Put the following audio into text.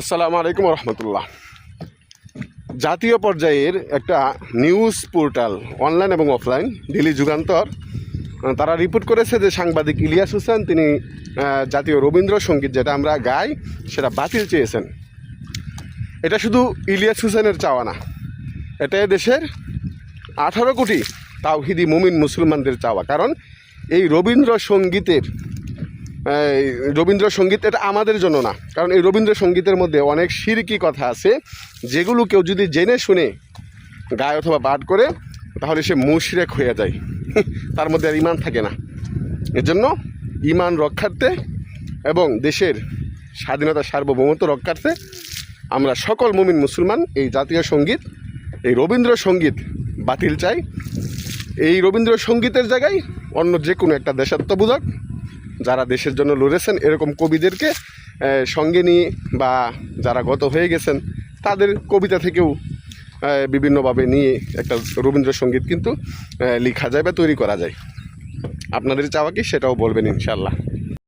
আসসালামু আলাইকুম রহমতুল্লাহ জাতীয় পর্যায়ের একটা নিউজ পোর্টাল, অনলাইন এবং অফলাইন, দিল্লি যুগান্তর তারা রিপোর্ট করেছে যে সাংবাদিক ইলিয়াস হোসেন, তিনি জাতীয় রবীন্দ্রসঙ্গীত যেটা আমরা গাই, সেটা বাতিল চেয়েছেন। এটা শুধু ইলিয়াস হোসেনের চাওয়া না, এটা দেশের আঠারো কোটি তাওহিদি মুমিন মুসলমানদের চাওয়া। কারণ এই রবীন্দ্রসঙ্গীতের রবীন্দ্রসঙ্গীত এটা আমাদের জন্য না। কারণ এই রবীন্দ্রসঙ্গীতের মধ্যে অনেক সিরকি কথা আছে, যেগুলো কেউ যদি জেনে শুনে গায় অথবা পাঠ করে, তাহলে সে মুশরেক হয়ে যায়। তার মধ্যে আর ইমান থাকে না। এজন্য ইমান রক্ষার্থে এবং দেশের স্বাধীনতা সার্বভৌমত্ব রক্ষার্থে আমরা সকল মুমিন মুসলমান এই জাতীয় সংগীত, এই রবীন্দ্রসঙ্গীত বাতিল চাই। এই রবীন্দ্রসঙ্গীতের জায়গায় অন্য যে কোনো একটা দেশাত্মবোধক যারা দেশের জন্য লড়েছেন, এরকম কবিদেরকে সঙ্গে নিয়ে বা যারা গত হয়ে গেছেন, তাদের কবিতা থেকেও বিভিন্নভাবে নিয়ে একটা রবীন্দ্রসঙ্গীত কিন্তু লেখা যায় বা তৈরি করা যায়। আপনাদের চাওয়া কি? সেটাও বলবেন ইনশাল্লাহ